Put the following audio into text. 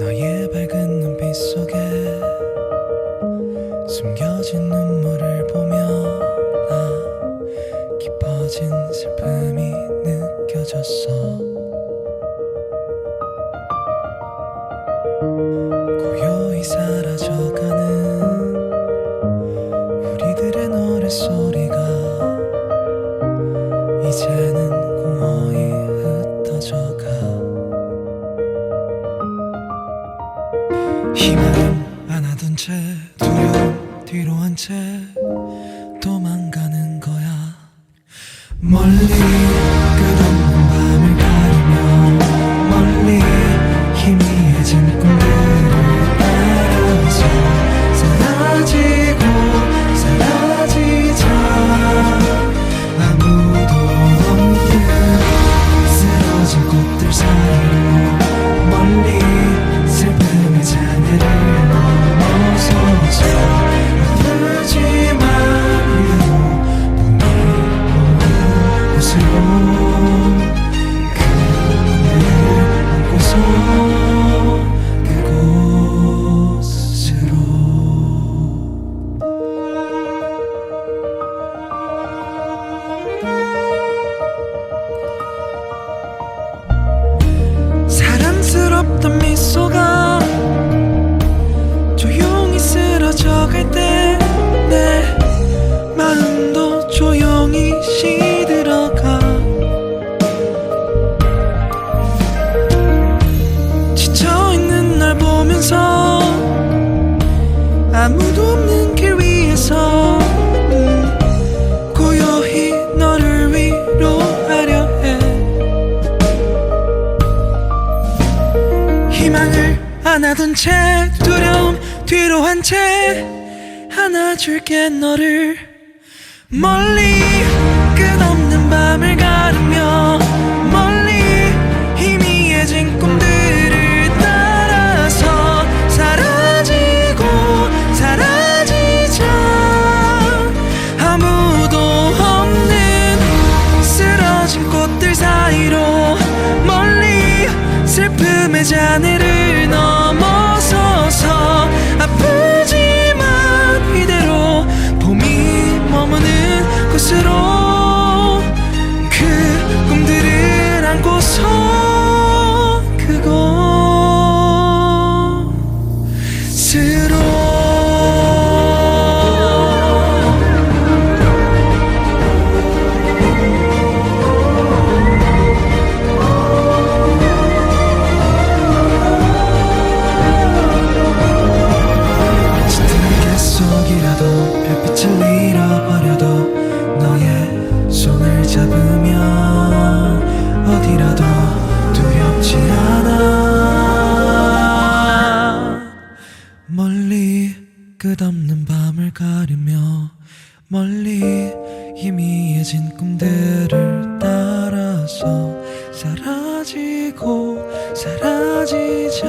더미 속에 숨겨진 눈물을 보며 나 깊어진 슬픔이 느껴졌어 채 두려움 뒤로 한 채 도망가는 거야. 멀리 사랑스럽던 미소 아무도 없는 길 위에서. 음, 고요히 너를 위로하려 해. 희망을 안아둔 채 두려움 뒤로 한 채 안아줄게 너를. 멀리 슬픔의 잔해를 잡으면 어디라도 두렵지 않아. 멀리 끝없는 밤을 가르며 멀리 희미해진 꿈들을 따라서 사라지고 사라지자